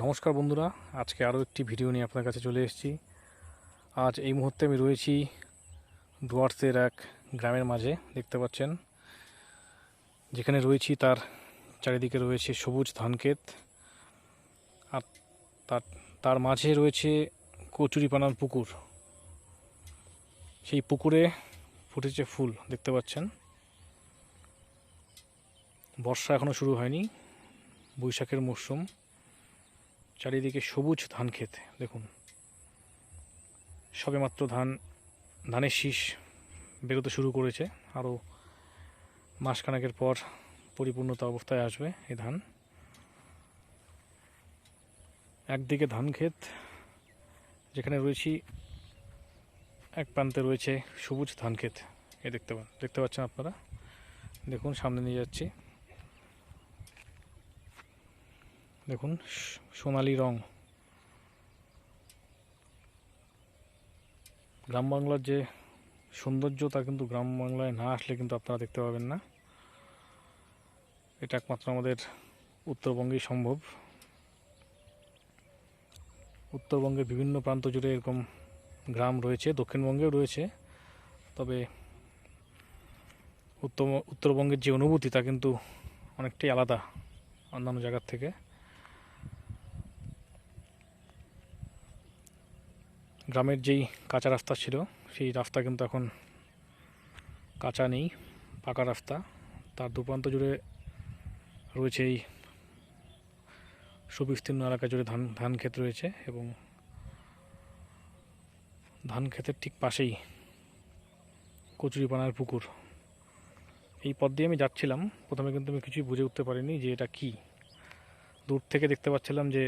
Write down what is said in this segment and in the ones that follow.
নমস্কার বন্ধুরা, আজকে আরও একটি ভিডিও নিয়ে আপনার কাছে চলে এসেছি। আজ এই মুহূর্তে আমি রয়েছি ডুয়ার্সের এক গ্রামের মাঝে, দেখতে পাচ্ছেন। যেখানে রয়েছি তার চারিদিকে রয়েছে সবুজ ধানক্ষেত। আর তার তার মাঝে রয়েছে কচুরিপানার পুকুর। সেই পুকুরে ফুটেছে ফুল, দেখতে পাচ্ছেন। বর্ষা এখনও শুরু হয়নি, বৈশাখের মরশুম। চারিদিকে সবুজ ধান ক্ষেত, দেখুন। সবেমাত্র ধান, ধানের শীষ বেরোতে শুরু করেছে, আরও মাসখানেকের পর পরিপূর্ণতা অবস্থায় আসবে এই ধান। একদিকে ধান ক্ষেত, যেখানে রয়েছি, এক প্রান্তে রয়েছে সবুজ ধান ক্ষেত, এ দেখতে দেখতে পাচ্ছেন আপনারা? দেখুন, সামনে নিয়ে যাচ্ছি। দেখুন, সোনালী রং। গ্রাম বাংলার যে সৌন্দর্য, তা কিন্তু গ্রাম বাংলায় না আসলে কিন্তু আপনারা দেখতে পাবেন না। এটা একমাত্র আমাদের উত্তরবঙ্গেই সম্ভব। উত্তরবঙ্গের বিভিন্ন প্রান্ত জুড়ে এরকম গ্রাম রয়েছে, দক্ষিণবঙ্গেও রয়েছে। তবে উত্তর উত্তরবঙ্গের যে অনুভূতি, তা কিন্তু অনেকটাই আলাদা অন্যান্য জায়গার থেকে। গ্রামের যেই কাঁচা রাস্তা ছিল, সেই রাস্তা কিন্তু এখন কাঁচা নেই, পাকা রাস্তা। তার দুপ্রান্ত জুড়ে রয়েছে এই সুবিস্তীর্ণ এলাকা জুড়ে ধান ধান ক্ষেত রয়েছে এবং ধান ক্ষেতের ঠিক পাশেই কচুরিপানার পুকুর। এই পথ দিয়ে আমি যাচ্ছিলাম, প্রথমে কিন্তু আমি কিছুই বুঝে উঠতে পারিনি যে এটা কি। দূর থেকে দেখতে পাচ্ছিলাম যে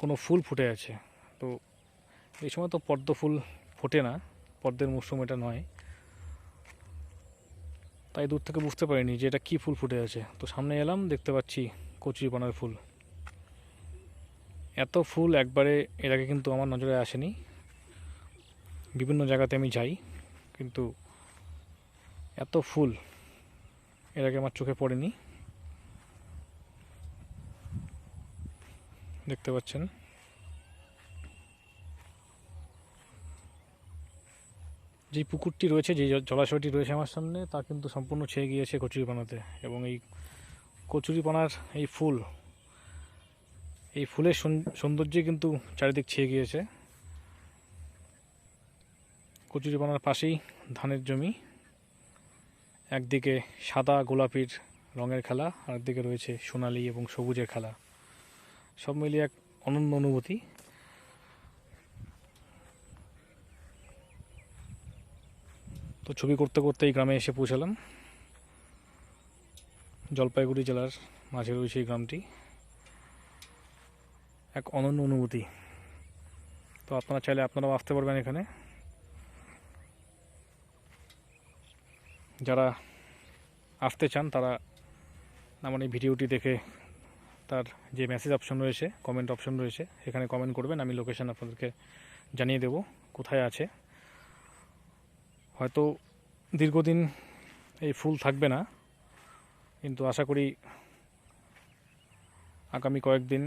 কোনো ফুল ফুটে আছে। তো এই সময় তো পদ্ম ফুল ফোটে না, পদ্মের মরশুম এটা নয়। তাই দূর থেকে বুঝতে পারিনি যে এটা কী ফুল ফুটে আছে। তো সামনে এলাম, দেখতে পাচ্ছি কচুরিপানার ফুল। এত ফুল একবারে এর আগে কিন্তু আমার নজরে আসেনি। বিভিন্ন জায়গাতে আমি যাই, কিন্তু এত ফুল এর আগে আমার চোখে পড়েনি। দেখতে পাচ্ছেন? যে পুকুরটি রয়েছে, যে জলাশয়টি রয়েছে আমার সামনে, তা কিন্তু সম্পূর্ণ ছেয়ে গিয়েছে কচুরিপানাতে। এবং এই কচুরিপানার এই ফুল, এই ফুলের সৌন- সৌন্দর্যে কিন্তু চারিদিক ছেয়ে গিয়েছে। কচুরিপানার পাশেই ধানের জমি, একদিকে সাদা গোলাপির রঙের খেলা আর একদিকে রয়েছে সোনালি এবং সবুজের খেলা। সব মিলিয়ে এক অনন্য অনুভূতি। তো ছবি করতে করতে এই গ্রামে এসে পৌঁছালাম। জলপাইগুড়ি জেলার মাঝে রয়েছে এই গ্রামটি। এক অনন্য অনুভূতি। তো আপনারা চাইলে আপনারাও আসতে পারবেন এখানে। যারা আসতে চান, তারা আমার এই ভিডিওটি দেখে তার যে মেসেজ অপশন রয়েছে কমেন্ট অপশন রয়েছে, সেখানে কমেন্ট করবেন। আমি লোকেশান আপনাদেরকে জানিয়ে দেব কোথায় আছে। হয়তো দীর্ঘদিন এই ফুল থাকবে না, কিন্তু আশা করি আগামী কয়েকদিন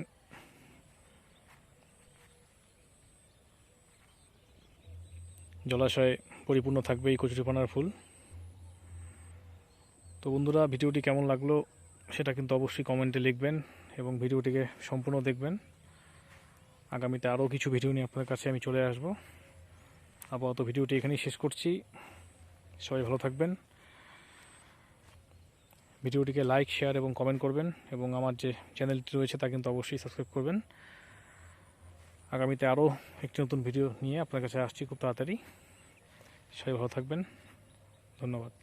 জলাশয়ে পরিপূর্ণ থাকবে এই কচুরিপানার ফুল। তো বন্ধুরা, ভিডিওটি কেমন লাগল সেটা কিন্তু অবশ্যই কমেন্টে লিখবেন এবং ভিডিওটিকে সম্পূর্ণ দেখবেন। আগামীতে আরও কিছু ভিডিও নিয়ে আপনার কাছে আমি চলে আসব। আপাতত ভিডিওটি এখানেই শেষ করছি। সবাই ভালো থাকবেন। ভিডিওটিকে লাইক, শেয়ার এবং কমেন্ট করবেন এবং আমার যে চ্যানেলটি রয়েছে তা কিন্তু অবশ্যই সাবস্ক্রাইব করবেন। আগামীতে আরও একটি নতুন ভিডিও নিয়ে আপনার কাছে আসছি খুব তাড়াতাড়ি। সবাই ভালো থাকবেন। ধন্যবাদ।